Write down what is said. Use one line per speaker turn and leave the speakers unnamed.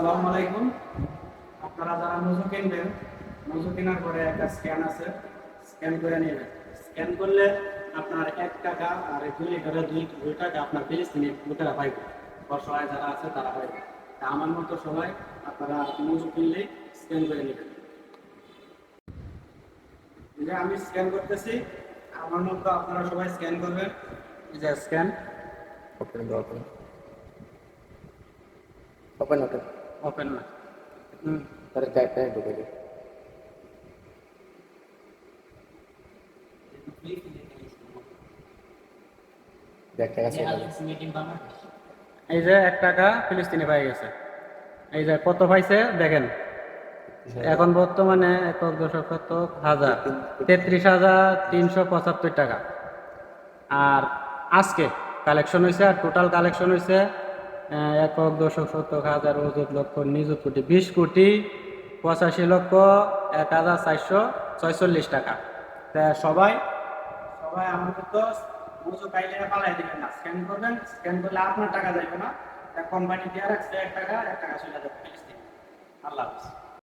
আসসালামু আলাইকুম। আপনারা যারা মজু কিনবেন, মজু কেনার পরে একটা স্ক্যান আছে, স্ক্যান করে নেবেন। স্ক্যান করলে আপনার এক টাকা আর দুই লিটারে দুই দুই টাকা আপনার ফিলিস্তিনি লোকেরা পাইবে। অসহায় যারা আছে তারা পাইবে। তা আমার মতো সবাই আপনারা মজু কিনলেই স্ক্যান করে নেবেন। যে আমি স্ক্যান করতেছি, আমার মতো আপনারা সবাই স্ক্যান করবেন। যে scan.
Open open open open
না।
তাহলে চারটায় ঢুকে ছিল।
এই যে এক টাকা ফিলিস্তিনি পাই গেছে। এই যে কত পাইছে দেখেন। এখন বর্তমানে একক দশক শতক হাজার। তেত্রিশ হাজার তিনশো পঁচাত্তর টাকা। আর আজকে কালেকশন হয়েছে আর টোটাল কালেকশন হয়েছে একক দশক শতক হাজার অযুত লক্ষ, নিযুত কোটি, বিশ কোটি পঁচাশি লক্ষ এক হাজার চারশো ছয়চল্লিশ টাকা। তা সবাই সবাই আমাদের তো মুজো পাইলে পালাই দেবেন না। স্ক্যান করবেন স্ক্যান করলে আপনার টাকা যাবে না। কোম্পানি দিয়ে রাখছে এক টাকা এক টাকা চলে যাবে। আল্লাহ হাফিজ।